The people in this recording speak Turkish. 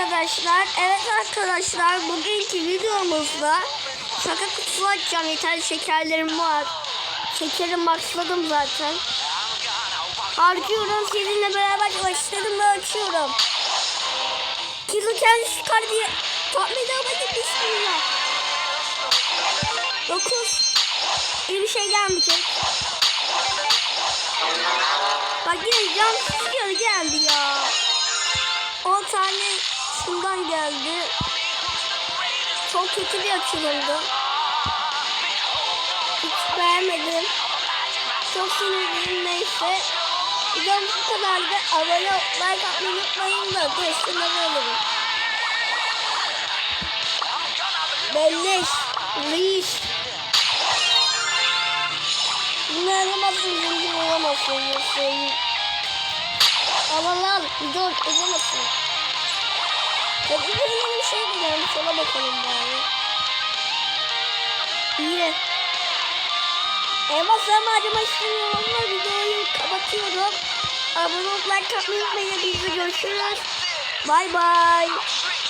arkadaşlar. Evet arkadaşlar bugünkü videomuzda şaka kutusu açacağım. Yeterli şekerlerim var. Şekerim başladım zaten. Harcıyorum sizinle beraber başladım ve açıyorum. Kilo kendi çıkar diye tahmin edemedim bismillah. 9 İyi bir şey gelmeyecek. Bak yine sıkıyor geldi ya. 10 tane şundan geldi. Çok kötü bir açılımdı. Hiç beğenmedim. Çok sinirliyim neyse. Videom bu kadardı. Abone ol, like atmayı unutmayın da destekleri olurum. Belleş, Reis. Bunu alamazsın, zincir alamazsın. Yoksa Al al al. Uzamasın. Tabii böyle bir şey diyeceğim. Sola bakalım bari. İyi. Elmas ama harcama istemiyorum ama videoyu kapatıyorum. Abone olup like atmayı unutmayın. Biz de görüşürüz. Bye bye.